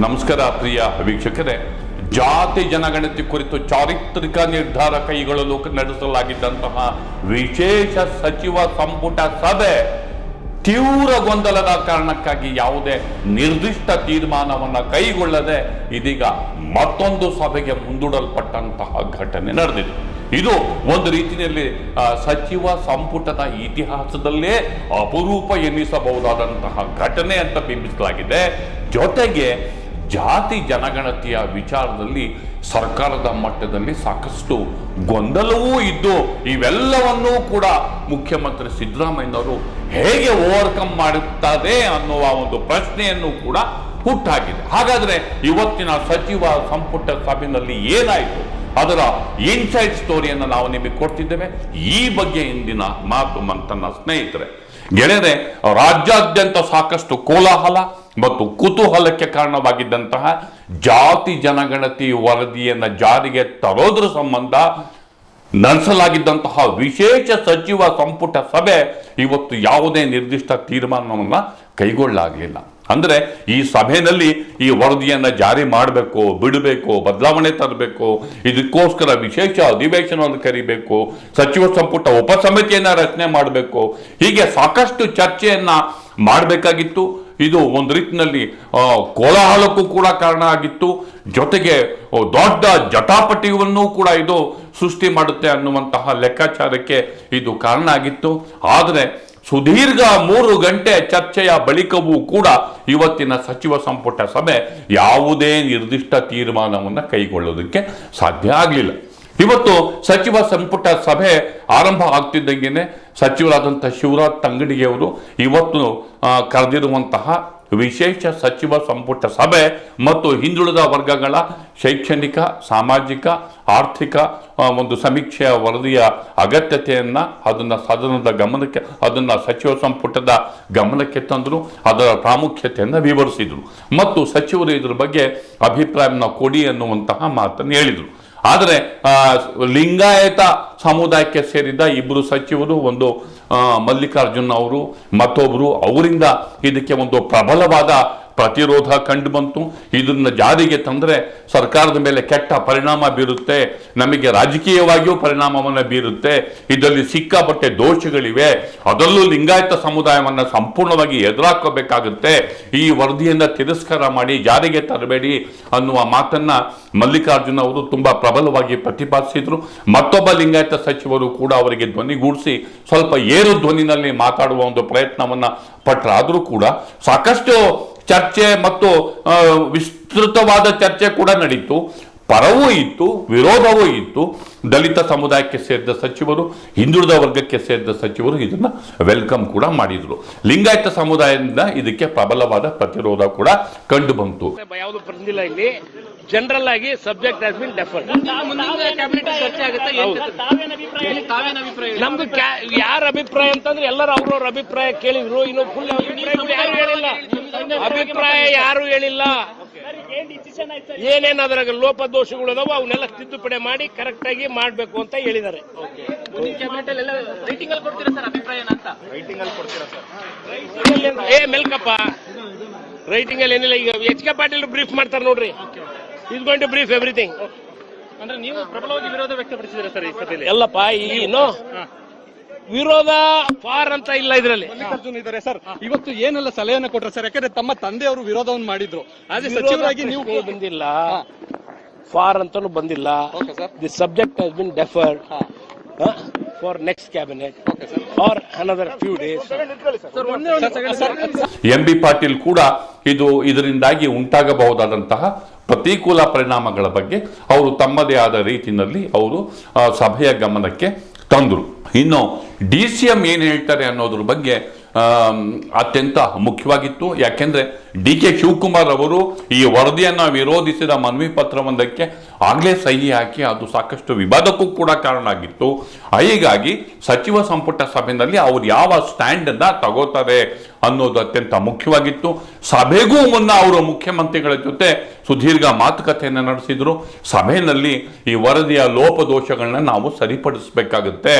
ನಮಸ್ಕಾರ ಪ್ರಿಯ ವೀಕ್ಷಕರೇ. ಜಾತಿ ಜನಗಣತಿ ಕುರಿತು ಚಾರಿತ್ರಿಕ ನಿರ್ಧಾರ ಕೈಗೊಳ್ಳಲು ನಡೆಸಲಾಗಿದ್ದಂತಹ ವಿಶೇಷ ಸಚಿವ ಸಂಪುಟ ಸಭೆ ತೀವ್ರ ಗೊಂದಲದ ಕಾರಣಕ್ಕಾಗಿ ಯಾವುದೇ ನಿರ್ದಿಷ್ಟ ತೀರ್ಮಾನವನ್ನು ಕೈಗೊಳ್ಳದೆ ಇದೀಗ ಮತ್ತೊಂದು ಸಭೆಗೆ ಮುಂದೂಡಲ್ಪಟ್ಟಂತಹ ಘಟನೆ ನಡೆದಿದೆ. ಇದು ಒಂದು ರೀತಿಯಲ್ಲಿ ಸಚಿವ ಸಂಪುಟದ ಇತಿಹಾಸದಲ್ಲೇ ಅಪರೂಪ ಎನ್ನಿಸಬಹುದಾದಂತಹ ಘಟನೆ ಅಂತ ಬಿಂಬಿಸಲಾಗಿದೆ. ಜೊತೆಗೆ ಜಾತಿ ಜನಗಣತಿಯ ವಿಚಾರದಲ್ಲಿ ಸರ್ಕಾರದ ಮಟ್ಟದಲ್ಲಿ ಸಾಕಷ್ಟು ಗೊಂದಲವೂ ಇದ್ದು ಇವೆಲ್ಲವನ್ನೂ ಕೂಡ ಮುಖ್ಯಮಂತ್ರಿ ಸಿದ್ದರಾಮಯ್ಯನವರು ಹೇಗೆ ಓವರ್ಕಮ್ ಮಾಡುತ್ತದೆ ಅನ್ನುವ ಒಂದು ಪ್ರಶ್ನೆಯನ್ನು ಕೂಡ ಹುಟ್ಟಾಗಿದೆ. ಹಾಗಾದರೆ ಇವತ್ತಿನ ಸಚಿವ ಸಂಪುಟ ಸಭೆಯಲ್ಲಿ ಏನಾಯಿತು? ಅದರ ಇನ್ಸೈಡ್ ಸ್ಟೋರಿಯನ್ನು ನಾವು ನಿಮಗೆ ಕೊಡ್ತಿದ್ದೇವೆ. ಈ ಬಗ್ಗೆ ಇಂದಿನ ಮಾತು ಮಂತನ್ನ ಸ್ನೇಹಿತರೆ. ಗೆಳೆಯರೆ, ರಾಜ್ಯಾದ್ಯಂತ ಸಾಕಷ್ಟು ಕೋಲಾಹಲ ಮತ್ತು ಕುತೂಹಲಕ್ಕೆ ಕಾರಣವಾಗಿದ್ದಂತಹ ಜಾತಿ ಜನಗಣತಿ ವರದಿಯನ್ನು ಜಾರಿಗೆ ತರೋದ್ರ ಸಂಬಂಧ ನಡೆಸಲಾಗಿದ್ದಂತಹ ವಿಶೇಷ ಸಚಿವ ಸಂಪುಟ ಸಭೆ ಇವತ್ತು ಯಾವುದೇ ನಿರ್ದಿಷ್ಟ ತೀರ್ಮಾನವನ್ನು ಕೈಗೊಳ್ಳಲಾಗಲಿಲ್ಲ ಅಂದರೆ ಈ ಸಭೆಯಲ್ಲಿ ಈ ವರದಿಯನ್ನು ಜಾರಿ ಮಾಡಬೇಕು, ಬಿಡಬೇಕು, ಬದಲಾವಣೆ ತರಬೇಕು, ಇದಕ್ಕೋಸ್ಕರ ವಿಶೇಷ ಅಧಿವೇಶನವನ್ನು ಕರಿಬೇಕು, ಸಚಿವ ಸಂಪುಟ ಉಪಸಮಿತಿಯನ್ನ ರಚನೆ ಮಾಡಬೇಕು, ಹೀಗೆ ಸಾಕಷ್ಟು ಚರ್ಚೆಯನ್ನು ಮಾಡಬೇಕಾಗಿತ್ತು. ಇದು ಒಂದು ರೀತಿಯಲ್ಲಿ ಕೋಲಾಹಲಕ್ಕೂ ಕೂಡ ಕಾರಣ ಆಗಿತ್ತು. ಜೊತೆಗೆ ದೊಡ್ಡ ಜಟಾಪಟಿಯನ್ನು ಕೂಡ ಇದು ಸೃಷ್ಟಿ ಮಾಡುತ್ತೆ ಅನ್ನುವಂತಹ ಲೆಕ್ಕಾಚಾರಕ್ಕೆ ಇದು ಕಾರಣ ಆಗಿತ್ತು. ಆದರೆ, ಸುದೀರ್ಘ ಮೂರು ಗಂಟೆ ಚರ್ಚೆಯ ಬಳಿಕವೂ ಕೂಡ ಇವತ್ತಿನ ಸಚಿವ ಸಂಪುಟ ಸಭೆ ಯಾವುದೇ ನಿರ್ದಿಷ್ಟ ತೀರ್ಮಾನವನ್ನು ಕೈಗೊಳ್ಳೋದಕ್ಕೆ ಸಾಧ್ಯ ಆಗಲಿಲ್ಲ. ಇವತ್ತು ಸಚಿವ ಸಂಪುಟ ಸಭೆ ಆರಂಭ ಆಗ್ತಿದ್ದಂಗೆನೆ ಸಚಿವರಾದಂಥ ಶಿವರಾಜ್ ತಂಗಡಿಗೆಯವರು ಇವತ್ತು ಆ, ಕರೆದಿರುವಂತಹ ವಿಶೇಷ ಸಚಿವ ಸಂಪುಟ ಸಭೆ ಮತ್ತು ಹಿಂದುಳಿದ ವರ್ಗಗಳ ಶೈಕ್ಷಣಿಕ ಸಾಮಾಜಿಕ ಆರ್ಥಿಕ ಒಂದು ಸಮೀಕ್ಷೆಯ ವರದಿಯ ಅಗತ್ಯತೆಯನ್ನು ಅದನ್ನು ಸದನದ ಗಮನಕ್ಕೆ ಅದನ್ನು ಸಚಿವ ಸಂಪುಟದ ಗಮನಕ್ಕೆ ತಂದರು ಅದರ ಪ್ರಾಮುಖ್ಯತೆಯನ್ನು ವಿವರಿಸಿದರು. ಮತ್ತು ಸಚಿವರು ಇದರ ಬಗ್ಗೆ ಅಭಿಪ್ರಾಯವನ್ನು ಕೊಡಿ ಅನ್ನುವಂತಹ ಮಾತನ್ನು ಹೇಳಿದರು. ಆದರೆ ಲಿಂಗಾಯತ ಸಮುದಾಯಕ್ಕೆ ಸೇರಿದ ಇಬ್ಬರು ಸಚಿವರು ಒಂದು ಮಲ್ಲಿಕಾರ್ಜುನ್ ಅವರು ಮತ್ತೊಬ್ಬರು ಅವರಿಂದ ಇದಕ್ಕೆ ಒಂದು ಪ್ರಬಲವಾದ ಪ್ರತಿರೋಧ ಕಂಡು ಬಂತು. ಇದನ್ನ ಜಾರಿಗೆ ತಂದರೆ ಸರ್ಕಾರದ ಮೇಲೆ ಕೆಟ್ಟ ಪರಿಣಾಮ ಬೀರುತ್ತೆ. ನಮಗೆ ರಾಜಕೀಯವಾಗಿಯೂ ಪರಿಣಾಮವನ್ನು ಬೀರುತ್ತೆ. ಇದರಲ್ಲಿ ಸಿಕ್ಕಾಪಟ್ಟೆ ದೋಷಗಳಿವೆ. ಅದರಲ್ಲೂ ಲಿಂಗಾಯತ ಸಮುದಾಯವನ್ನು ಸಂಪೂರ್ಣವಾಗಿ ಎದುರಾಕೋಬೇಕಾಗುತ್ತೆ. ಈ ವರದಿಯನ್ನು ತಿರಸ್ಕಾರ ಮಾಡಿ ಜಾರಿಗೆ ತರಬೇಡಿ ಅನ್ನುವ ಮಾತನ್ನ ಮಲ್ಲಿಕಾರ್ಜುನ ಅವರು ತುಂಬಾ ಪ್ರಬಲವಾಗಿ ಪ್ರತಿಪಾದಿಸಿದ್ರು. ಮತ್ತೊಬ್ಬ ಲಿಂಗಾಯತ ಸಚಿವರು ಕೂಡ ಅವರಿಗೆ ಧ್ವನಿಗೂಡಿಸಿ ಸ್ವಲ್ಪ ಏರು ಧ್ವನಿನಲ್ಲಿ ಮಾತಾಡುವ ಒಂದು ಪ್ರಯತ್ನವನ್ನ ಪಟ್ಟರಾದರೂ ಕೂಡ ಸಾಕಷ್ಟು ಚರ್ಚೆ ಮತ್ತು ವಿಸ್ತೃತವಾದ ಚರ್ಚೆ ಕೂಡ ನಡೀತು. ಪರವೂ ಇತ್ತು, ವಿರೋಧವೂ ಇತ್ತು. ದಲಿತ ಸಮುದಾಯಕ್ಕೆ ಸೇರಿದ ಸಚಿವರು, ಹಿಂದುಳಿದ ವರ್ಗಕ್ಕೆ ಸೇರಿದ ಸಚಿವರು ಇದನ್ನು ವೆಲ್ಕಮ್ ಕೂಡ ಮಾಡಿದ್ರು. ಲಿಂಗಾಯತ ಸಮುದಾಯದಿಂದ ಇದಕ್ಕೆ ಪ್ರಬಲವಾದ ಪ್ರತಿರೋಧ ಕೂಡ ಕಂಡು ಬಂತು. ಜನರಲ್ ಆಗಿ ಸಬ್ಜೆಕ್ಟ್ ಹ್ಯಾಸ್ ಬಿನ್ ಡೆಫರ್ಡ್ ನಮ್ದು ಯಾರ ಅಭಿಪ್ರಾಯ ಅಂತಂದ್ರೆ ಎಲ್ಲರೂ ಅವ್ರವ್ರ ಅಭಿಪ್ರಾಯ ಕೇಳಿದ್ರು. ಇನ್ನು ಫುಲ್ ಅಭಿಪ್ರಾಯ ಯಾರು ಹೇಳಿಲ್ಲ. ಅಭಿಪ್ರಾಯ ಯಾರು ಹೇಳಿಲ್ಲ. ಏನೇನ್ ಅದ್ರಾಗ ಲೋಪದೋಷಗಳು ಅದಾವ ಅವನ್ನೆಲ್ಲ ತಿದ್ದುಪಡಿ ಮಾಡಿ ಕರೆಕ್ಟ್ ಆಗಿ ಮಾಡ್ಬೇಕು ಅಂತ ಹೇಳಿದ್ದಾರೆ. ಕ್ಯಾಬಿನೆಟ್ ಅಲ್ಲಿ ಎಲ್ಲ ರೈಟಿಂಗ್ ಅಲ್ಲಿ ಕೊಡ್ತೀರಾ ಸರ್ ಅಭಿಪ್ರಾಯನ ಅಂತ? ಏ ಮೆಲ್ಕಪ್ಪ. ರೈಟಿಂಗ್ ಅಲ್ಲಿ ಏನಿಲ್ಲ ಈಗ ಎಚ್ ಕೆ ಪಾಟೀಲ್ ಬ್ರೀಫ್ ಮಾಡ್ತಾರೆ ನೋಡ್ರಿ. Is going to brief everything ಅಂದ್ರೆ ನೀವು ಪ್ರಬಲವಾಗಿ ವಿರೋಧ ವ್ಯಕ್ತಪಡಿಸಿದ್ರೆ ಸರ್ ಈ ಸಭೆಯಲ್ಲಿ? ಎಲ್ಲಪ್ಪ ಏನು ವಿರೋಧ ಫಾರ್ ಅಂತ ಇಲ್ಲ ಇದರಲ್ಲಿ. ಮಲ್ಲಿಕಾರ್ಜುನ್ ಇದ್ದಾರೆ ಸರ್. ಇವತ್ತು ಏನೆಲ್ಲ ಸಲಹೆಯನ್ನು ಕೊಟ್ರೆ ಸರ್? ಯಾಕಂದ್ರೆ ತಮ್ಮ ತಂದೆಯವರು ವಿರೋಧವನ್ನು ಮಾಡಿದ್ರು. ಆದ್ರೆ ಸಚಿವರಾಗಿ ನೀವು ಬಂದಿಲ್ಲ. ಫಾರ್ ಅಂತಾನು ಬಂದಿಲ್ಲ. Okay sir the subject has been deferred for next cabinet for another few days M B Patil ಕೂಡ ಇದು ಇದರಿಂದಾಗಿ ಉಂಟಾಗಬಹುದಾದಂತಹ ಪ್ರತಿಕೂಲ ಪರಿಣಾಮಗಳ ಬಗ್ಗೆ ಅವರು ತಮ್ಮದೇ ಆದ ರೀತಿಯಲ್ಲಿ ಅವರು ಸಭೆಯ ಗಮನಕ್ಕೆ ತಂದರು. ಇನ್ನು ಡಿ ಸಿ ಎಂ ಏನು ಹೇಳ್ತಾರೆ ಅನ್ನೋದ್ರ ಬಗ್ಗೆ ಅತ್ಯಂತ ಮುಖ್ಯವಾಗಿತ್ತು. ಯಾಕೆಂದರೆ ಡಿ ಕೆ ಶಿವಕುಮಾರ್ ಅವರು ಈ ವರದಿಯನ್ನು ವಿರೋಧಿಸಿದ ಮನವಿ ಪತ್ರವೊಂದಕ್ಕೆ ಆಗಲೇ ಸಹಿ ಹಾಕಿ ಅದು ಸಾಕಷ್ಟು ವಿವಾದಕ್ಕೂ ಕೂಡ ಕಾರಣ ಆಗಿತ್ತು. ಹೀಗಾಗಿ ಸಚಿವ ಸಂಪುಟ ಸಭೆಯಲ್ಲಿ ಅವ್ರು ಯಾವ ಸ್ಟ್ಯಾಂಡ್ ಅನ್ನ ತಗೋತಾರೆ ಅನ್ನೋದು ಅತ್ಯಂತ ಮುಖ್ಯವಾಗಿತ್ತು. ಸಭೆಗೂ ಮುನ್ನ ಅವರು ಮುಖ್ಯಮಂತ್ರಿಗಳ ಜೊತೆ ಸುದೀರ್ಘ ಮಾತುಕತೆಯನ್ನು ನಡೆಸಿದ್ರು. ಸಭೆಯಲ್ಲಿ ಈ ವರದಿಯ ಲೋಪದೋಷಗಳನ್ನ ನಾವು ಸರಿಪಡಿಸಬೇಕಾಗುತ್ತೆ.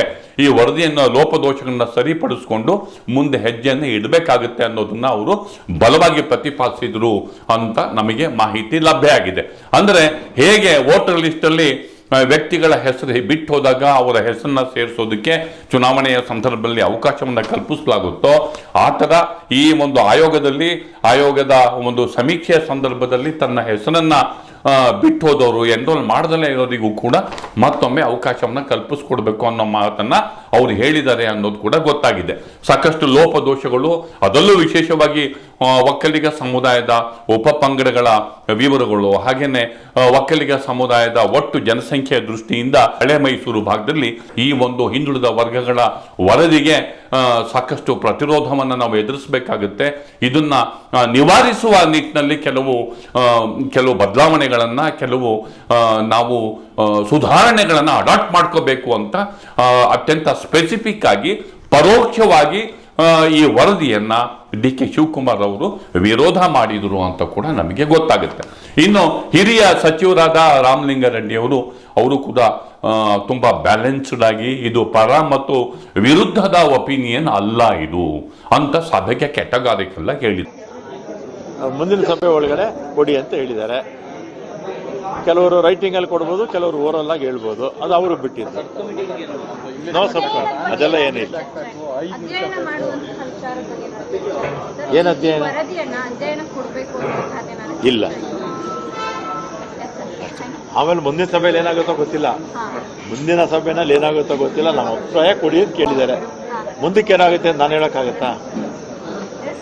ಈ ವರದಿಯನ್ನ ಲೋಪದೋಷಗಳನ್ನ ಸರಿಪಡಿಸ್ಕೊಂಡು ಮುಂದೆ ಹೆಜ್ಜೆಯನ್ನು ಇಡಬೇಕಾಗುತ್ತೆ ಅನ್ನೋದನ್ನ ಅವರು ಬಲವಾಗಿ ಪ್ರತಿಪಾದಿಸಿದ್ರು ಅಂತ ನಮಗೆ ಮಾಹಿತಿ ಲಭ್ಯ ಆಗಿದೆ. ಅಂದರೆ ಹೇಗೆ ವೋಟರ್ ಲಿಸ್ಟಲ್ಲಿ ವ್ಯಕ್ತಿಗಳ ಹೆಸರು ಬಿಟ್ಟು ಹೋದಾಗ ಅವರ ಹೆಸರನ್ನ ಸೇರಿಸೋದಕ್ಕೆ ಚುನಾವಣೆಯ ಸಂದರ್ಭದಲ್ಲಿ ಅವಕಾಶವನ್ನು ಕಲ್ಪಿಸಲಾಗುತ್ತೋ, ಆ ಥರ ಈ ಒಂದು ಆಯೋಗದಲ್ಲಿ, ಆಯೋಗದ ಒಂದು ಸಮೀಕ್ಷೆಯ ಸಂದರ್ಭದಲ್ಲಿ ತನ್ನ ಹೆಸರನ್ನ ಬಿಟ್ಟು ಹೋದವರು ಎನ್ರೋಲ್ ಮಾಡದಲ್ಲೇ ಇರೋರಿಗೂ ಕೂಡ ಮತ್ತೊಮ್ಮೆ ಅವಕಾಶವನ್ನು ಕಲ್ಪಿಸ್ಕೊಡ್ಬೇಕು ಅನ್ನೋ ಮಾತನ್ನು ಅವರು ಹೇಳಿದ್ದಾರೆ ಅನ್ನೋದು ಕೂಡ ಗೊತ್ತಾಗಿದೆ. ಸಾಕಷ್ಟು ಲೋಪದೋಷಗಳು ಅದರಲ್ಲೂ ವಿಶೇಷವಾಗಿ ಒಕ್ಕಲಿಗ ಸಮುದಾಯದ ಉಪ ಪಂಗಡಗಳ ವಿವರಗಳು ಹಾಗೆಯೇ ಒಕ್ಕಲಿಗ ಸಮುದಾಯದ ಒಟ್ಟು ಜನಸಂಖ್ಯೆಯ ದೃಷ್ಟಿಯಿಂದ ಹಳೆ ಮೈಸೂರು ಭಾಗದಲ್ಲಿ ಈ ಒಂದು ಹಿಂದುಳಿದ ವರ್ಗಗಳ ವರದಿಗೆ ಸಾಕಷ್ಟು ಪ್ರತಿರೋಧವನ್ನು ನಾವು ಎದುರಿಸಬೇಕಾಗುತ್ತೆ. ಇದನ್ನು ನಿವಾರಿಸುವ ನಿಟ್ಟಿನಲ್ಲಿ ಕೆಲವು ಕೆಲವು ಬದಲಾವಣೆಗಳನ್ನು, ಕೆಲವು ನಾವು ಸುಧಾರಣೆಗಳನ್ನು ಅಡಾಪ್ಟ್ ಮಾಡ್ಕೋಬೇಕು ಅಂತ ಅತ್ಯಂತ ಸ್ಪೆಸಿಫಿಕ್ ಆಗಿ, ಪರೋಕ್ಷವಾಗಿ ಈ ವರದಿಯನ್ನು ಡಿ ಕೆ ಶಿವಕುಮಾರ್ ಅವರು ವಿರೋಧ ಮಾಡಿದರು ಅಂತ ಕೂಡ ನಮಗೆ ಗೊತ್ತಾಗುತ್ತೆ. ಇನ್ನು ಹಿರಿಯ ಸಚಿವರಾದ ರಾಮಲಿಂಗಾರೆಡ್ಡಿ ಅವರು ಅವರು ಕೂಡ ತುಂಬ ಬ್ಯಾಲೆನ್ಸ್ಡ್ ಆಗಿ ಇದು ಪರ ಮತ್ತು ವಿರುದ್ಧದ ಒಪಿನಿಯನ್ ಅಲ್ಲ ಇದು ಅಂತ ಸಭೆಗೆ ಕೆಟಗಾರಿಕೆಲ್ಲ ಹೇಳಿದ್ರು ಮುಂದಿನ ಸಭೆ ಒಳಗಡೆ ಕೊಡಿ ಅಂತ ಹೇಳಿದ್ದಾರೆ. ಕೆಲವರು ರೈಟಿಂಗ್ ಅಲ್ಲಿ ಕೊಡ್ಬೋದು ಕೆಲವರು ಓರಲ್ ಆಗಿ ಹೇಳ್ಬೋದು. ಅದು ಅವರು ಬಿಟ್ಟಿದ್ದು. ನೋ ಸಬ್ ಅದೆಲ್ಲ ಏನಿಲ್ಲ. ಏನ್ ಅಧ್ಯಯನ? ಇಲ್ಲ. ಆಮೇಲೆ ಮುಂದಿನ ಸಭೆಯಲ್ಲಿ ಏನಾಗುತ್ತೋ ಗೊತ್ತಿಲ್ಲ. ಮುಂದಿನ ಸಭೆನಲ್ಲಿ ಏನಾಗುತ್ತೋ ಗೊತ್ತಿಲ್ಲ. ನಮ್ಮ ಅಭಿಪ್ರಾಯ ಕೊಡಿ ಅಂತ ಕೇಳಿದ್ದಾರೆ. ಮುಂದಕ್ಕೆ ಏನಾಗುತ್ತೆ ಅಂತ ನಾನು ಹೇಳಕ್ಕಾಗತ್ತಾ?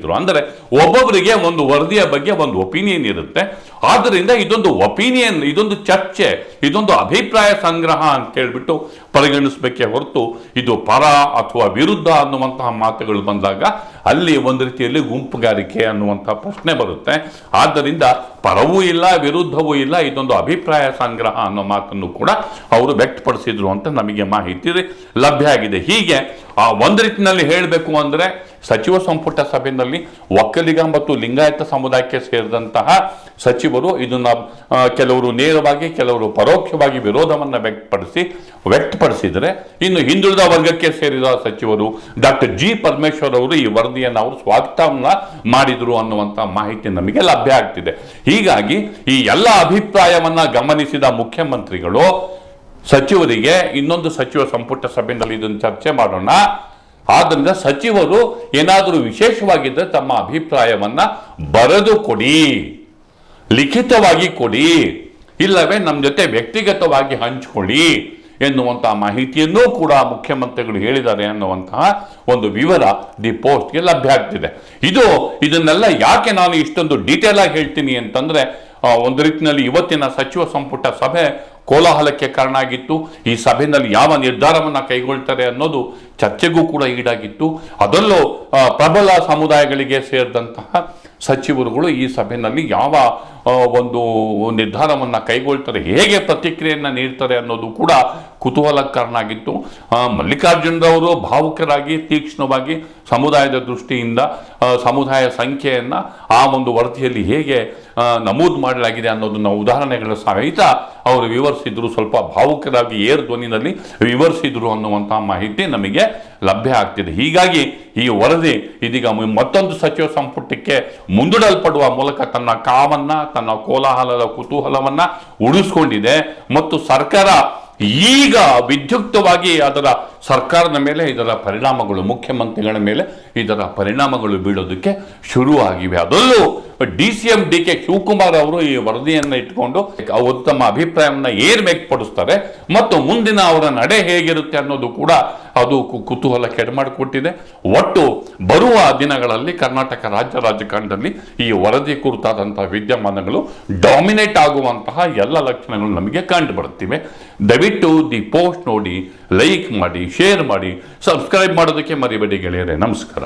ಅಂದರೆ ಒಬ್ಬೊಬ್ಬರಿಗೆ ಒಂದು ವರದಿಯ ಬಗ್ಗೆ ಒಂದು ಒಪಿನಿಯನ್ ಇರುತ್ತೆ. ಆದ್ದರಿಂದ ಇದೊಂದು ಒಪಿನಿಯನ್, ಇದೊಂದು ಚರ್ಚೆ, ಇದೊಂದು ಅಭಿಪ್ರಾಯ ಸಂಗ್ರಹ ಅಂತ ಹೇಳ್ಬಿಟ್ಟು ಪರಿಗಣಿಸಬೇಕೆ ಹೊರತು ಇದು ಪರ ಅಥವಾ ವಿರುದ್ಧ ಅನ್ನುವಂತಹ ಮಾತುಗಳು ಬಂದಾಗ ಅಲ್ಲಿ ಒಂದು ರೀತಿಯಲ್ಲಿ ಗುಂಪುಗಾರಿಕೆ ಅನ್ನುವಂತಹ ಪ್ರಶ್ನೆ ಬರುತ್ತೆ. ಆದ್ದರಿಂದ ಪರವೂ ಇಲ್ಲ, ವಿರುದ್ಧವೂ ಇಲ್ಲ, ಇದೊಂದು ಅಭಿಪ್ರಾಯ ಸಂಗ್ರಹ ಅನ್ನೋ ಮಾತನ್ನು ಕೂಡ ಅವರು ವ್ಯಕ್ತಪಡಿಸಿದ್ರು ಅಂತ ನಮಗೆ ಮಾಹಿತಿ ಲಭ್ಯ ಆಗಿದೆ. ಹೀಗೆ ಆ ಒಂದು ರೀತಿಯಲ್ಲಿ ಹೇಳಬೇಕು ಅಂದ್ರೆ ಸಚಿವ ಸಂಪುಟ ಸಭೆಯಲ್ಲಿ ಒಕ್ಕಲಿಗ ಮತ್ತು ಲಿಂಗಾಯತ ಸಮುದಾಯಕ್ಕೆ ಸೇರಿದಂತಹ ಸಚಿವರು ಇದನ್ನ ಕೆಲವರು ನೇರವಾಗಿ, ಕೆಲವರು ಪರೋಕ್ಷವಾಗಿ ವಿರೋಧವನ್ನು ವ್ಯಕ್ತಪಡಿಸಿ, ವ್ಯಕ್ತಪಡಿಸಿದರೆ ಇನ್ನು ಹಿಂದುಳಿದ ವರ್ಗಕ್ಕೆ ಸೇರಿದ ಸಚಿವರು ಡಾಕ್ಟರ್ ಜಿ ಪರಮೇಶ್ವರ್ ಅವರು ಈ ವರದಿಯನ್ನು ಅವರು ಸ್ವಾಗತವನ್ನ ಮಾಡಿದರು ಅನ್ನುವಂಥ ಮಾಹಿತಿ ನಮಗೆ ಲಭ್ಯ ಆಗ್ತಿದೆ. ಹೀಗಾಗಿ ಈ ಎಲ್ಲ ಅಭಿಪ್ರಾಯವನ್ನು ಗಮನಿಸಿದ ಮುಖ್ಯಮಂತ್ರಿಗಳು ಸಚಿವರಿಗೆ ಇನ್ನೊಂದು ಸಚಿವ ಸಂಪುಟ ಸಭೆಯಲ್ಲಿ ಇದನ್ನು ಚರ್ಚೆ ಮಾಡೋಣ. ಆದ್ದರಿಂದ ಸಚಿವರು ಏನಾದರೂ ವಿಶೇಷವಾಗಿದ್ದರೆ ತಮ್ಮ ಅಭಿಪ್ರಾಯವನ್ನು ಬರೆದು ಕೊಡಿ ಲಿಖಿತವಾಗಿ ಕೊಡಿ, ಇಲ್ಲವೇ ನಮ್ಮ ಜೊತೆ ವ್ಯಕ್ತಿಗತವಾಗಿ ಹಂಚಿಕೊಳ್ಳಿ ಎನ್ನುವಂತಹ ಮಾಹಿತಿಯನ್ನೂ ಕೂಡ ಮುಖ್ಯಮಂತ್ರಿಗಳು ಹೇಳಿದ್ದಾರೆ ಅನ್ನುವಂತಹ ಒಂದು ವಿವರ ದಿ ಪೋಸ್ಟ್ಗೆ ಲಭ್ಯ ಆಗ್ತಿದೆ. ಇದು ಇದನ್ನೆಲ್ಲ ಯಾಕೆ ನಾನು ಇಷ್ಟೊಂದು ಡೀಟೇಲ್ ಆಗಿ ಹೇಳ್ತೀನಿ ಅಂತಂದ್ರೆ ಒಂದು ರೀತಿಯಲ್ಲಿ ಇವತ್ತಿನ ಸಚಿವ ಸಂಪುಟ ಸಭೆ ಕೋಲಾಹಲಕ್ಕೆ ಕಾರಣ ಆಗಿತ್ತು ಈ ಸಭೆಯಲ್ಲಿ ಯಾವ ನಿರ್ಧಾರವನ್ನ ಕೈಗೊಳ್ತಾರೆ ಅನ್ನೋದು ಚರ್ಚೆಗೂ ಕೂಡ ಈಡಾಗಿತ್ತು. ಅದರಲ್ಲೂ ಪ್ರಬಲ ಸಮುದಾಯಗಳಿಗೆ ಸೇರಿದಂತಹ ಸಚಿವರುಗಳು ಈ ಸಭೆಯಲ್ಲಿ ಯಾವ ಒಂದು ನಿರ್ಧಾರವನ್ನ ಕೈಗೊಳ್ತಾರೆ, ಹೇಗೆ ಪ್ರತಿಕ್ರಿಯೆಯನ್ನು ನೀಡ್ತಾರೆ ಅನ್ನೋದು ಕೂಡ ಆ, ಮಲ್ಲಿಕಾರ್ಜುನರವರು ಭಾವುಕರಾಗಿ ತೀಕ್ಷ್ಣವಾಗಿ ಸಮುದಾಯದ ದೃಷ್ಟಿಯಿಂದ ಸಮುದಾಯ ಸಂಖ್ಯೆಯನ್ನು ಆ ಒಂದು ವರದಿಯಲ್ಲಿ ಹೇಗೆ ನಮೂದು ಮಾಡಲಾಗಿದೆ ಅನ್ನೋದನ್ನ ಉದಾಹರಣೆಗಳ ಸಹಿತ ಅವರು ವಿವರಿಸಿದ್ರು. ಸ್ವಲ್ಪ ಭಾವುಕರಾಗಿ ಏರ್ ಧ್ವನಿನಲ್ಲಿ ವಿವರಿಸಿದ್ರು ಅನ್ನುವಂತಹ ಮಾಹಿತಿ ನಮಗೆ ಲಭ್ಯ ಆಗ್ತಿದೆ. ಹೀಗಾಗಿ ಈ ವರದಿ ಇದೀಗ ಮತ್ತೊಂದು ಸಚಿವ ಸಂಪುಟಕ್ಕೆ ಮುಂದೂಡಲ್ಪಡುವ ಮೂಲಕ ತನ್ನ ಕಾಮನ್ನ ತನ್ನ ಕೋಲಾಹಲದ ಕುತೂಹಲವನ್ನ ಉಳಿಸ್ಕೊಂಡಿದೆ. ಮತ್ತು ಸರ್ಕಾರ ಈಗ ವಿದ್ಯುಕ್ತವಾಗಿ ಅದರ ಸರ್ಕಾರದ ಮೇಲೆ, ಇದರ ಪರಿಣಾಮಗಳು, ಮುಖ್ಯಮಂತ್ರಿಗಳ ಮೇಲೆ ಇದರ ಪರಿಣಾಮಗಳು ಬೀಳೋದಕ್ಕೆ ಶುರುವಾಗಿವೆ. ಅದರಲ್ಲೂ D C M D K Shivakumar ಅವರು ಈ ವರದಿಯನ್ನು ಇಟ್ಕೊಂಡು ತಮ್ಮ ಅಭಿಪ್ರಾಯವನ್ನ ಏನ್ ವ್ಯಕ್ತಪಡಿಸ್ತಾರೆ ಮತ್ತು ಮುಂದಿನ ಅವರ ನಡೆ ಹೇಗಿರುತ್ತೆ ಅನ್ನೋದು ಕೂಡ ಅದು ಕುತೂಹಲ ಕೆಡಮಾಡಿಕೊಟ್ಟಿದೆ. ಒಟ್ಟು ಬರುವ ದಿನಗಳಲ್ಲಿ ಕರ್ನಾಟಕ ರಾಜ್ಯ ರಾಜಕಾರಣದಲ್ಲಿ ಈ ವರದಿ ಕುರಿತಾದಂತಹ ವಿದ್ಯಮಾನಗಳು ಡಾಮಿನೇಟ್ ಆಗುವಂತಹ ಎಲ್ಲ ಲಕ್ಷಣಗಳು ನಮಗೆ ಕಂಡು ಬರುತ್ತಿವೆ. ದಯವಿಟ್ಟು ದಿ ಪೋಸ್ಟ್ ನೋಡಿ, ಲೈಕ್ ಮಾಡಿ, ಶೇರ್ ಮಾಡಿ, ಸಬ್ಸ್ಕ್ರೈಬ್ ಮಾಡೋದಕ್ಕೆ ಮರಿಬೇಡಿ ಗೆಳೆಯರೆ. ನಮಸ್ಕಾರ.